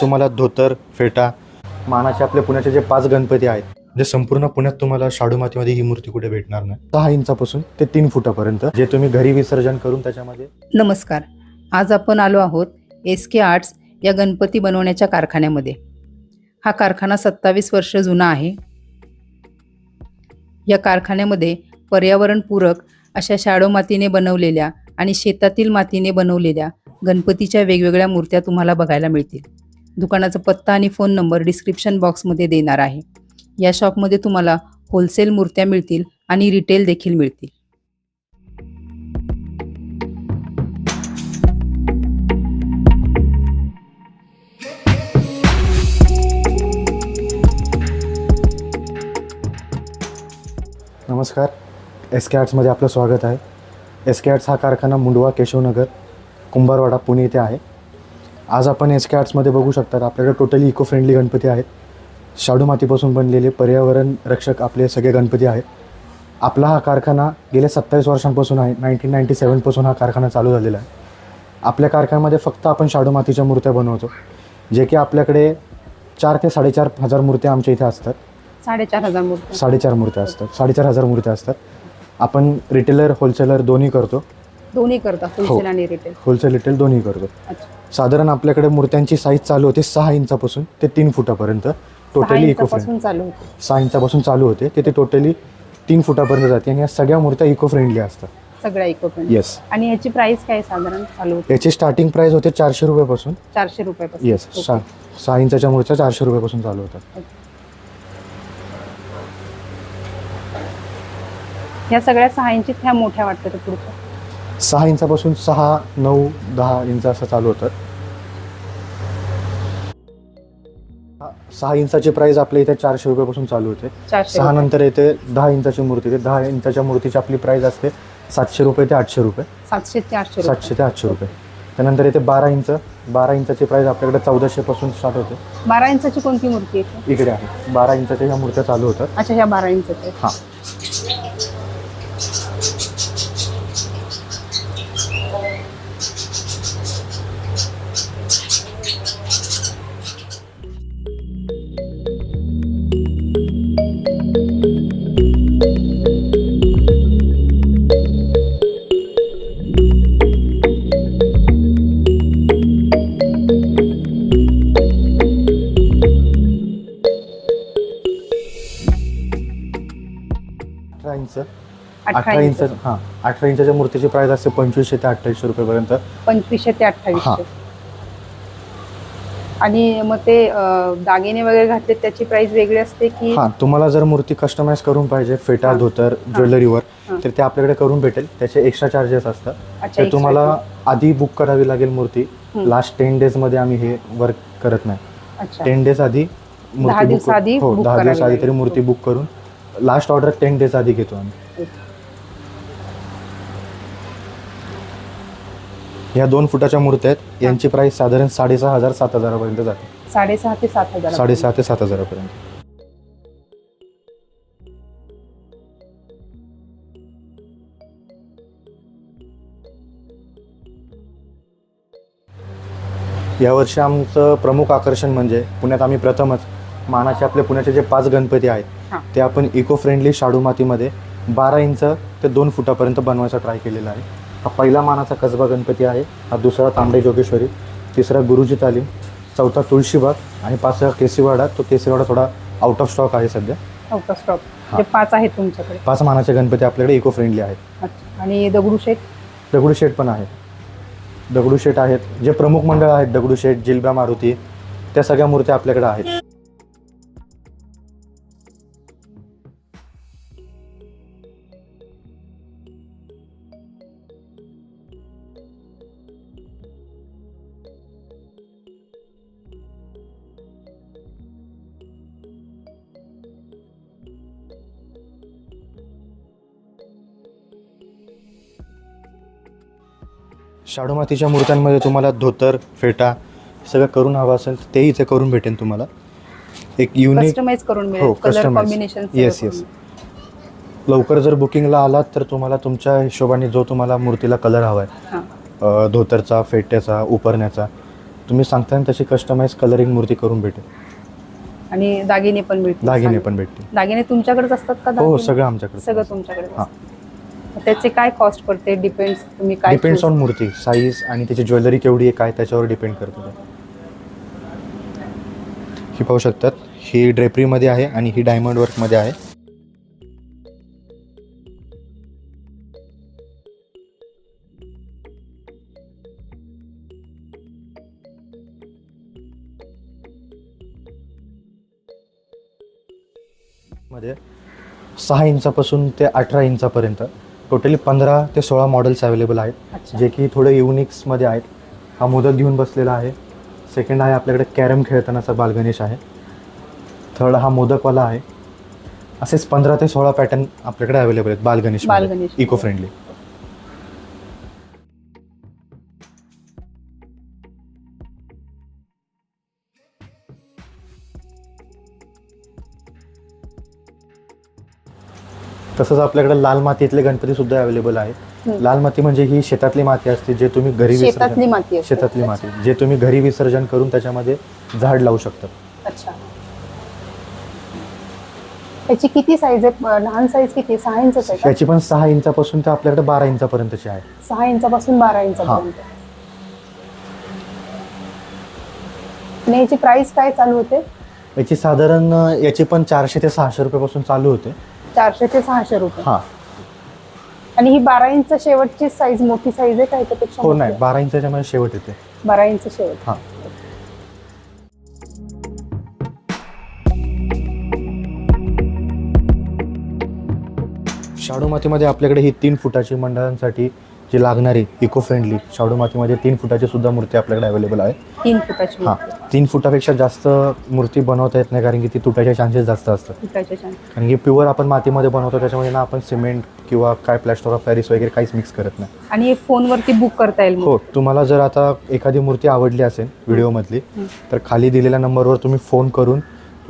तुम्हाला धोतर फेटा मानाचे आपले पुण्याचे जे पाच गणपती आहेत जे संपूर्ण पुण्यात तुम्हाला शाडू मातीमध्ये ही मूर्ती कुठे भेटणार नाही. सहा इंचापासून ते तीन फुटापर्यंत जे तुम्ही घरी विसर्जन करून त्याच्यामध्ये नमस्कार. आज आपण आलो आहोत एस के आर्ट्स या गणपती बनवण्याच्या कारखान्यामध्ये. हा कारखाना सत्तावीस वर्ष जुना आहे. या कारखान्यामध्ये पर्यावरणपूरक अशा शाडो मातीने बनवलेल्या आणि शेतातील मातीने बनवलेल्या गणपतीच्या वेगवेगळ्या मूर्त्या तुम्हाला बघायला मिळतील. दुकानाचा पत्ता आणि फोन नंबर डिस्क्रिप्शन बॉक्समध्ये देणार आहे. या शॉपमध्ये तुम्हाला होलसेल मूर्त्या मिळतील आणि रिटेल देखील मिळतील. नमस्कार. एस के आर्ट्समध्ये आपलं स्वागत आहे. एस के आर्ट्स हा कारखाना मुंडवा केशवनगर कुंभारवाडा पुणे येथे आहे. आज आपण एस के आर्ट्समध्ये बघू शकतात आपल्याकडे टोटली इको फ्रेंडली गणपती आहेत. शाडू मातीपासून बनलेले पर्यावरण रक्षक आपले सगळे गणपती आहेत. आपला हा कारखाना गेल्या सत्तावीस वर्षांपासून आहे. नाईन्टीन नाईन्टी सेवनपासून हा कारखाना चालू झालेला आहे. आपल्या कारखान्यामध्ये फक्त आपण शाडू मातीच्या मूर्त्या बनवतो. जे की आपल्याकडे चार ते साडेचार हजार मूर्त्या आमच्या इथे असतात. साडेचार हजार मूर्त्या. साडेचार मूर्त्या असतात. साडेचार हजार मूर्त्या असतात. आपण रिटेलर होलसेलर दोन्ही करतो. दोन्ही करता होलसेल आणि रिटेल होलसेल रिटेल दोन्ही करतो. साधारण आपल्याकडे मूर्त्यांची साईज चालू होते सहा इंचापासून ते तीन फुटापर्यंत. टोटली इको फ्रेंड चालू होते. सहा इंचापासून चालू होते. ते ते टोटली तीन फुटापर्यंत जाते आणि या सगळ्या मूर्त्या इको फ्रेंडली असतात. सगळ्या इको येस आणि याची प्राइस काय साधारण चालू होते? याची स्टार्टिंग प्राइस होते चारशे रुपयापासून. चारशे रुपयापासून. येस. सहा सहा इंचाच्या मूर्त्या चारशे रुपयापासून चालू होतात. या सगळ्या सहा इंची ह्या मोठ्या वाटतात त्या पुढच्या. सहा इंचापासून सहा नऊ दहा इंच असं चालू होतं. सहा इंचाची प्राइस आपल्या इथे चारशे रुपयापासून चालू होते. सहा. नंतर येते दहा इंचाची मूर्ती. ते दहा इंचाच्या मूर्तीची आपली प्राइस असते सातशे रुपये ते आठशे रुपये. सातशे ते आठशे सातशे ते आठशे रुपये. त्यानंतर येते बारा इंच. बारा इंचाची प्राइस आपल्याकडे चौदाशे पासून स्टार्ट होते. बारा इंचाची कोणती मूर्ती इकडे आहे. बारा इंचाच्या ह्या मूर्त्या चालू होतात. अच्छा ह्या बारा इंचाची हां. अठरा इंच हां. अठरा इंचाच्या मूर्तीची प्राइस असते पंचवीसशे ते अठ्ठावीसशे रुपयेपर्यंत. पंचवीसशे ते हा. अठ्ठावीसशे आणि मग ते दागिने वगैरे घातले त्याची प्राइस वेगळी असते की? हां तुम्हाला जर मूर्ती कस्टमाइज करून पाहिजे फेटा हां. धोतर हां. ज्वेलरीवर हां. तर ते आपल्याकडे करून भेटेल. त्याचे एक्स्ट्रा चार्जेस असतात. तर तुम्हाला आधी बुक करावी लागेल मूर्ती. हं. लास्ट टेन डेजमध्ये आम्ही हे वर्क करत नाही. टेन डेज आधी मूर्ती हो दहा दिवस आधी तरी. मूर्ती बुक करून. लास्ट ऑर्डर टेन डेज आधी घेतो आम्ही. ह्या दोन फुटाच्या मूर्त्या आहेत. यांची प्राइस साधारण साडेसहा हजार सात हजारापर्यंत जाते. साडेसहा ते सात हजार साडेसहा ते सात हजारापर्यंत. यावर्षी आमचं प्रमुख आकर्षण म्हणजे पुण्यात आम्ही प्रथमच मानाचे आपले पुण्याचे जे पाच गणपती आहेत हां. ते आपण इको फ्रेंडली शाडू मातीमध्ये बारा इंच ते दोन फुटापर्यंत बनवायचा ट्राय केलेला आहे. हा पहिला मानाचा कसबा गणपती आहे. हा दुसरा तांबे जोगेश्वरी तिसरा गुरुजी तालीम चौथा तुळशीबाग आणि पाचवा केसीवाडा. तो केसीवाडा थोडा आउट ऑफ स्टॉक आहे सध्या. आउट ऑफ स्टॉक हा. पाच आहेत तुमच्याकडे. पाच मानाचे गणपती आपल्याकडे इको फ्रेंडली आहेत. अच्छा. आणि दगडूशेठ? दगडूशेठ पण आहेत. दगडूशेठ आहेत. जे प्रमुख मंडळ आहेत दगडूशेठ जिलबा मारुती त्या सगळ्या मूर्त्या आपल्याकडे आहेत. शाडू मातीच्या मूर्त्यांमध्ये तुम्हाला धोतर फेटा सगळं करून हवं असेल तर तेही इथे करून भेटेल तुम्हाला एक युनिक कस्टमाइज करून हो, मिळेल colour customize. Combination Yes, yes. लवकर जर बुकिंगला आलात तर तुम्हाला तुमच्या हिशोबाने जो तुम्हाला मूर्तीला कलर हवा आहे हां धोतरचा फेट्याचा उपरण्याचा तुम्ही सांगता तशी कस्टमाइज कलरिंग मूर्ती करून भेटेल आणि दागिने पण मिळतील दागिने. पण भेटतील दागिने तुमच्याकडेच असतात का हो दागिने? सगळं आमच्याकडे सगळं तुमच्याकडे हा. त्याचे काय कॉस्ट पडते? डिपेंड्स तुम्ही काय डिपेंड्स ऑन मूर्ती साईज आणि त्याची ज्वेलरी केवढी आहे काय त्याच्यावर डिपेंड करतं ते. ही पाहू शकतात. ही ड्रेपरीमध्ये आहे आणि ही डायमंड वर्कमध्ये आहे. मध्ये सहा इंचापासून ते अठरा इंचापर्यंत टोटली पंधरा ते सोळा मॉडेल्स अवेलेबल आहेत. जे की थोडे युनिक्समध्ये आहेत. हा मोदक घेऊन बसलेला आहे. सेकंड आहे आपल्याकडे कॅरम खेळतानाचा बालगणेश आहे. थर्ड हा मोदकवाला आहे. असेच पंधरा ते सोळा पॅटर्न आपल्याकडे अवेलेबल आहेत बालगणेश बालगणेश. इको फ्रेंडली तसंच आपल्याकडे लाल मातीतले गणपती सुद्धा अवेलेबल आहेत. हम्म. लाल माती म्हणजे ही शेतातली माती असते जे तुम्ही घरी विसर्जन शेतातली माती असते. शेतातली माती. जे तुम्ही घरी विसर्जन करून त्याच्यामध्ये झाड लावू शकता. अच्छा. याची किती साईज आहे अं, लहान साईज किती? आहे? सहा इंचच आहे का? याची पण सहा इंचापासून ते आपल्याकडे बारा इंचापर्यंतची आहे. सहा इंचापासून बारा इंचापर्यंत. आणि याची प्राइस काय चालू होते? याची साधारण अं, याची पण चारशे ते सहाशे रुपयापासून चालू होते. चारशे ते सहाशे रुपये. हा. आणि ही बारा इंच शेवटची साईज मोठी साईज आहे का याच्यापेक्षा हो नाही? बारा इंचाच्या मध्ये शेवट येते. बारा इंच शेवट. हा. शाडू मातीमध्ये आपल्याकडे ही तीन फुटाची मंडळांसाठी जी लागणारी इको फ्रेंडली शाडू मातीमध्ये तीन फुटाची सुद्धा मूर्ती आपल्याकडे अवेलेबल आहे. तीन फुटाची हा. तीन फुटापेक्षा जास्त मूर्ती बनवता येत नाही कारण की ती तुटायचे चान्सेस जास्त असतात. कारण की प्युअर आपण मातीमध्ये बनवतो त्याच्यामध्ये ना आपण सिमेंट किंवा काय प्लॅस्टर ऑफ पॅरिस वगैरे काहीच मिक्स करत नाही. आणि फोनवरती बुक करता येईल हो तुम्हाला जर आता एखादी मूर्ती आवडली असेल व्हिडिओमधली हं. तर खाली दिलेल्या नंबरवर तुम्ही फोन करून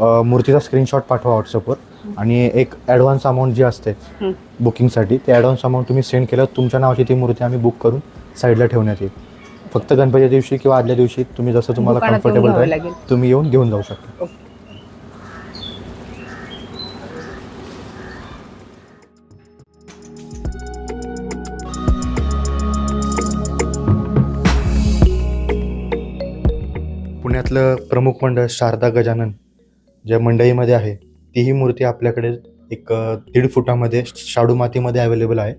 अ, मूर्तीचा स्क्रीनशॉट पाठवा व्हॉट्सअपवर आणि एक ॲडव्हान्स अमाऊंट जी असते हं. बुकिंगसाठी ते ॲडव्हान्स अमाऊंट तुम्ही सेंड केलं तुमच्या नावाची ती मूर्ती आम्ही बुक करून साईडला ठेवण्यात येईल. फक्त गणपती दिवशी किंवा आदल्या दिवशी तुम्ही जसं तुम्हाला दुकानात येऊन कम्फर्टेबल घ्यावं राहील लागेल. तुम्ही येऊन घेऊन जाऊ शकता. पुण्यातलं प्रमुख मंडळ शारदा गजानन ज्या मंडईमध्ये आहे तीही मूर्ती आपल्याकडे एक अ, दीड फुटामध्ये शाडू मातीमध्ये अवेलेबल आहे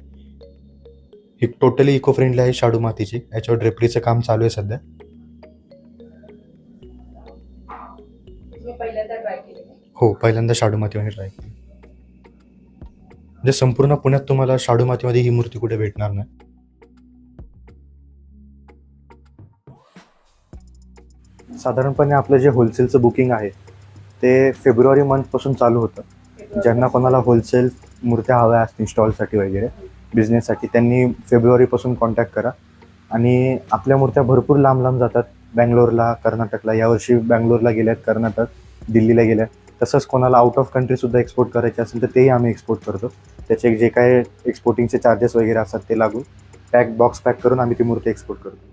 ही टोटली इको फ्रेंडली आहे शाडू मातीची. याच्यावर ड्रेपरीचं काम चालू आहे सध्या. हो पहिल्यांदा शाडू मातीमध्ये ट्राय केली म्हणजे संपूर्ण पुण्यात तुम्हाला शाडू मातीमध्ये ही मूर्ती कुठे भेटणार नाही. साधारणपणे आपलं जे होलसेलचं बुकिंग आहे ते फेब्रुवारी मंथपासून चालू होतं. ज्यांना कोणाला होलसेल मूर्त्या हव्या असतील स्टॉलसाठी वगैरे बिझनेससाठी त्यांनी फेब्रुवारीपासून कॉन्टॅक्ट करा. आणि आपल्या मूर्त्या भरपूर लांब लांब जातात. बँगलोरला कर्नाटकला. यावर्षी बँगलोरला गेल्यात कर्नाटक दिल्लीला गेल्या तसंच कोणाला आउट ऑफ कंट्रीसुद्धा एक्सपोर्ट करायचे असेल तर तेही आम्ही एक्सपोर्ट करतो. त्याचे जे काय एक्सपोर्टिंगचे चार्जेस वगैरे असतात ते लागून पॅक बॉक्स पॅक करून आम्ही ती मूर्ती एक्सपोर्ट करतो.